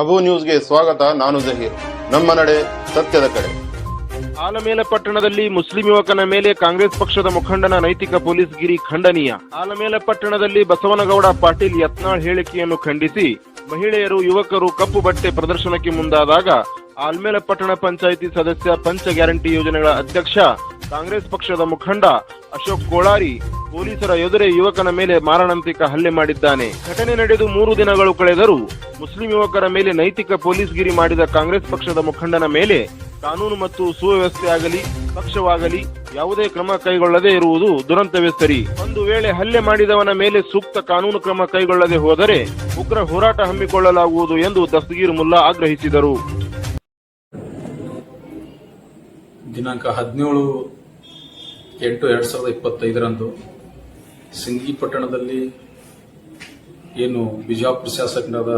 ಅಬು ನ್ಯೂಸ್ಗೆ ಸ್ವಾಗತ, ನಾನು ಜಹೀರ್. ನಮ್ಮ ನಡೆ ಸತ್ಯದ ಕಡೆ. ಆಲಮೇಲ ಪಟ್ಟಣದಲ್ಲಿ ಮುಸ್ಲಿಂ ಯುವಕನ ಮೇಲೆ ಕಾಂಗ್ರೆಸ್ ಪಕ್ಷದ ಮುಖಂಡನ ನೈತಿಕ ಪೊಲೀಸ್ ಗಿರಿ ಖಂಡನೀಯ. ಆಲಮೇಲ ಪಟ್ಟಣದಲ್ಲಿ ಬಸವನಗೌಡ ಪಾಟೀಲ್ ಯತ್ನಾಳ್ ಹೇಳಿಕೆಯನ್ನು ಖಂಡಿಸಿ, ಮಹಿಳೆಯರು ಯುವಕರು ಕಪ್ಪು ಬಟ್ಟೆ ಪ್ರದರ್ಶನಕ್ಕೆ ಮುಂದಾದಾಗ, ಆಲ್ಮೇಲ ಪಟ್ಟಣ ಪಂಚಾಯಿತಿ ಸದಸ್ಯ ಪಂಚ ಗ್ಯಾರಂಟಿ ಯೋಜನೆಗಳ ಅಧ್ಯಕ್ಷ ಕಾಂಗ್ರೆಸ್ ಪಕ್ಷದ ಮುಖಂಡ ಅಶೋಕ್ ಕೋಳಾರಿ ಪೊಲೀಸರ ಎದುರೆ ಯುವಕನ ಮೇಲೆ ಮಾರಣಾಂತಿಕ ಹಲ್ಲೆ ಮಾಡಿದ್ದಾನೆ. ಘಟನೆ ನಡೆದು ಮೂರು ದಿನಗಳು ಕಳೆದರೂ ಮುಸ್ಲಿಂ ಯುವಕರ ಮೇಲೆ ನೈತಿಕ ಪೊಲೀಸ್ ಗಿರಿ ಮಾಡಿದ ಕಾಂಗ್ರೆಸ್ ಪಕ್ಷದ ಮುಖಂಡನ ಮೇಲೆ ಕಾನೂನು ಮತ್ತು ಸುವ್ಯವಸ್ಥೆ ಆಗಲಿ, ಪಕ್ಷವಾಗಲಿ ಯಾವುದೇ ಕ್ರಮ ಕೈಗೊಳ್ಳದೆ ಇರುವುದು ದುರಂತವೇ ಸರಿ. ಒಂದು ವೇಳೆ ಹಲ್ಲೆ ಮಾಡಿದವನ ಮೇಲೆ ಸೂಕ್ತ ಕಾನೂನು ಕ್ರಮ ಕೈಗೊಳ್ಳದೆ ಹೋದರೆ ಉಗ್ರ ಹೋರಾಟ ಹಮ್ಮಿಕೊಳ್ಳಲಾಗುವುದು ಎಂದು ದಸ್ತಗೀರ್ ಮುಲ್ಲಾ ಆಗ್ರಹಿಸಿದರು. ದಿನಾಂಕ ಹದಿನೇಳು ಎಂಟು ಎರಡು ಸಾವಿರದ ಇಪ್ಪತ್ತೈದರಂದು ಸಿಂಗಿ ಪಟ್ಟಣದಲ್ಲಿ ಏನು ಬಿಜಾಪುರ ಶಾಸಕರಾದ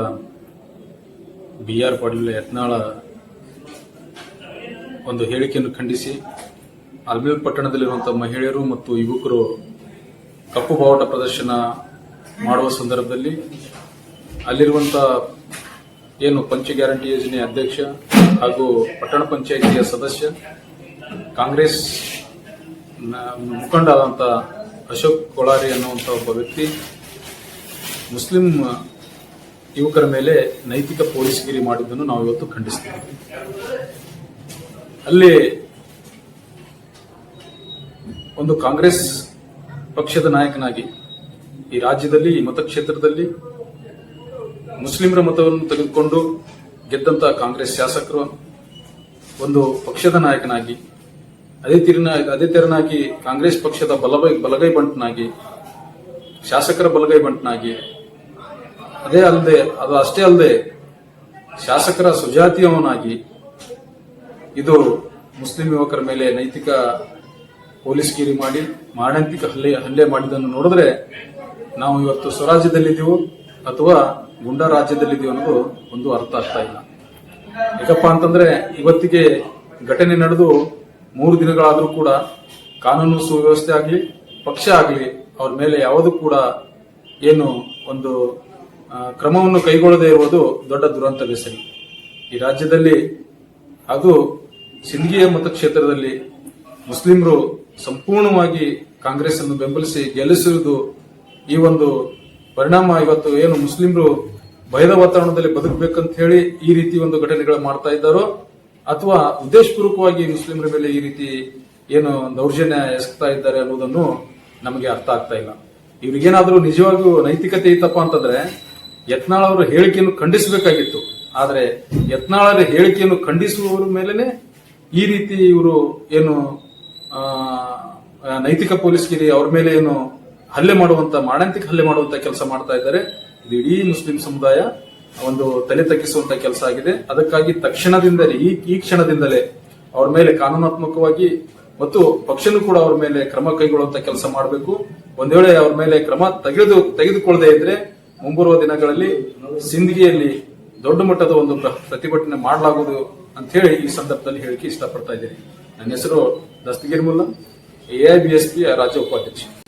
ಬಿ ಆರ್ ಪಾಟೀಲ್ ಯತ್ನಾಳ ಒಂದು ಹೇಳಿಕೆಯನ್ನು ಖಂಡಿಸಿ ಅಲ್ಮೇಲ್ ಪಟ್ಟಣದಲ್ಲಿರುವಂಥ ಮಹಿಳೆಯರು ಮತ್ತು ಯುವಕರು ಕಪ್ಪು ಬಾವುಟ ಪ್ರದರ್ಶನ ಮಾಡುವ ಸಂದರ್ಭದಲ್ಲಿ ಅಲ್ಲಿರುವಂಥ ಏನು ಪಂಚ ಗ್ಯಾರಂಟಿ ಯೋಜನೆ ಅಧ್ಯಕ್ಷ ಹಾಗೂ ಪಟ್ಟಣ ಪಂಚಾಯಿತಿಯ ಸದಸ್ಯ, ಕಾಂಗ್ರೆಸ್ ನ- ಮುಖಂಡ ಆದಂತ ಅಶೋಕ್ ಕೊಳಾರಿ ಅನ್ನುವಂಥ ಒಬ್ಬ ವ್ಯಕ್ತಿ ಮುಸ್ಲಿಂ ಯುವಕರ ಮೇಲೆ ನೈತಿಕ ಪೊಲೀಸ್ಗಿರಿ ಮಾಡಿದ್ದನ್ನು ನಾವು ಇವತ್ತು ಖಂಡಿಸ್ತೀವಿ. ಅಲ್ಲಿ ಒಂದು ಕಾಂಗ್ರೆಸ್ ಪಕ್ಷದ ನಾಯಕನಾಗಿ ಈ ರಾಜ್ಯದಲ್ಲಿ, ಈ ಮತಕ್ಷೇತ್ರದಲ್ಲಿ ಮುಸ್ಲಿಮರ ಮತವನ್ನು ತೆಗೆದುಕೊಂಡು ಗೆದ್ದಂತಹ ಕಾಂಗ್ರೆಸ್ ಶಾಸಕರು, ಒಂದು ಪಕ್ಷದ ನಾಯಕನಾಗಿ ಅದೇ ತೀರಿನ, ಅದೇ ತೆರನಾಗಿ ಕಾಂಗ್ರೆಸ್ ಪಕ್ಷದ ಬಲವೈ ಬಲಗೈ ಬಂಟನಾಗಿ, ಶಾಸಕರ ಬಲಗೈ ಬಂಟನಾಗಿ, ಅದೇ ಅಲ್ಲದೆ, ಅದು ಅಷ್ಟೇ ಅಲ್ಲದೆ ಶಾಸಕರ ಸುಜಾತಿಯವನಾಗಿ ಇದು ಮುಸ್ಲಿಂ ಯುವಕರ ಮೇಲೆ ನೈತಿಕ ಪೊಲೀಸ್ ಗಿರಿ ಮಾಡಿ ಮಾರಣಾಂತಿಕ ಹಲ್ಲೆ ಹಲ್ಲೆ ಮಾಡಿದ್ದನ್ನು ನೋಡಿದ್ರೆ ನಾವು ಇವತ್ತು ಸ್ವರಾಜ್ಯದಲ್ಲಿದ್ದೀವೋ ಅಥವಾ ಗುಂಡ ರಾಜ್ಯದಲ್ಲಿದ್ದೀವಿ ಅನ್ನೋದು ಒಂದು ಅರ್ಥ ಆಗ್ತಾ ಇಲ್ಲ. ಯಾಕಪ್ಪ ಅಂತಂದ್ರೆ ಇವತ್ತಿಗೆ ಘಟನೆ ನಡೆದು ಮೂರು ದಿನಗಳಾದರೂ ಕೂಡ ಕಾನೂನು ಸುವ್ಯವಸ್ಥೆ ಆಗಲಿ, ಪಕ್ಷ ಆಗಲಿ, ಅವ್ರ ಮೇಲೆ ಯಾವುದು ಕೂಡ ಏನು ಒಂದು ಕ್ರಮವನ್ನು ಕೈಗೊಳ್ಳದೇ ಇರುವುದು ದೊಡ್ಡ ದುರಂತವೇ ಸರಿ ಈ ರಾಜ್ಯದಲ್ಲಿ ಅದು ಸಿಂಧಿಯ ಮತಕ್ಷೇತ್ರದಲ್ಲಿ ಮುಸ್ಲಿಮರು ಸಂಪೂರ್ಣವಾಗಿ ಕಾಂಗ್ರೆಸ್ ಅನ್ನು ಬೆಂಬಲಿಸಿ ಗೆಲ್ಲಿಸಿರುವುದು ಈ ಒಂದು ಪರಿಣಾಮ. ಇವತ್ತು ಏನು ಮುಸ್ಲಿಮರು ಭಯದ ವಾತಾವರಣದಲ್ಲಿ ಬದುಕಬೇಕಂತ ಹೇಳಿ ಈ ರೀತಿ ಒಂದು ಘಟನೆಗಳು ಮಾಡ್ತಾ ಇದ್ದಾರೋ ಅಥವಾ ಉದ್ದೇಶಪೂರ್ವಕವಾಗಿ ಮುಸ್ಲಿಮರ ಮೇಲೆ ಈ ರೀತಿ ಏನು ದೌರ್ಜನ್ಯ ಎಸಗ್ತಾ ಇದ್ದಾರೆ ಅನ್ನೋದನ್ನು ನಮಗೆ ಅರ್ಥ ಆಗ್ತಾ ಇಲ್ಲ. ಇವ್ರಿಗೇನಾದ್ರೂ ನಿಜವಾಗ್ಲೂ ನೈತಿಕತೆ ಇತ್ತಪ್ಪ ಅಂತಂದ್ರೆ, ಯತ್ನಾಳ್ ಅವರ ಹೇಳಿಕೆಯನ್ನು ಖಂಡಿಸಬೇಕಾಗಿತ್ತು. ಆದ್ರೆ ಯತ್ನಾಳರ ಹೇಳಿಕೆಯನ್ನು ಖಂಡಿಸುವವರ ಮೇಲೆನೆ ಈ ರೀತಿ ಇವರು ಏನು ನೈತಿಕ ಪೊಲೀಸ್ಗಿರಿ ಅವ್ರ ಮೇಲೆ ಏನು ಹಲ್ಲೆ ಮಾಡುವಂತ ಮಾಡಂತಿಕ ಹಲ್ಲೆ ಮಾಡುವಂತ ಕೆಲಸ ಮಾಡ್ತಾ ಇದ್ದಾರೆ. ಇದು ಇಡೀ ಮುಸ್ಲಿಂ ಸಮುದಾಯ ಒಂದು ತಲೆ ತಗ್ಗಿಸುವಂತ ಕೆಲಸ ಆಗಿದೆ. ಅದಕ್ಕಾಗಿ ತಕ್ಷಣದಿಂದಲೇ, ಈ ಈ ಕ್ಷಣದಿಂದಲೇ ಅವ್ರ ಮೇಲೆ ಕಾನೂನಾತ್ಮಕವಾಗಿ ಮತ್ತು ಪಕ್ಷನೂ ಕೂಡ ಅವ್ರ ಮೇಲೆ ಕ್ರಮ ಕೈಗೊಳ್ಳುವಂತ ಕೆಲಸ ಮಾಡಬೇಕು. ಒಂದ್ ವೇಳೆ ಅವ್ರ ಮೇಲೆ ಕ್ರಮ ತೆಗೆದು ತೆಗೆದುಕೊಳ್ಳದೆ ಇದ್ರೆ ಮುಂಬರುವ ದಿನಗಳಲ್ಲಿ ಸಿಂದಗಿಯಲ್ಲಿ ದೊಡ್ಡ ಮಟ್ಟದ ಒಂದು ಪ್ರ- ಪ್ರತಿಭಟನೆ ಮಾಡಲಾಗುವುದು ಅಂತ ಹೇಳಿ ಈ ಸಂದರ್ಭದಲ್ಲಿ ಹೇಳಿಕೆ ಇಷ್ಟಪಡ್ತಾ ಇದ್ದೀನಿ. ನನ್ನ ಹೆಸರು ದಸ್ತಗಿರ್ ಮುಲ್ಲಾ ಎಐಬಿಎಸ್ಪಿ ರಾಜ್ಯ ಉಪಾಧ್ಯಕ್ಷ.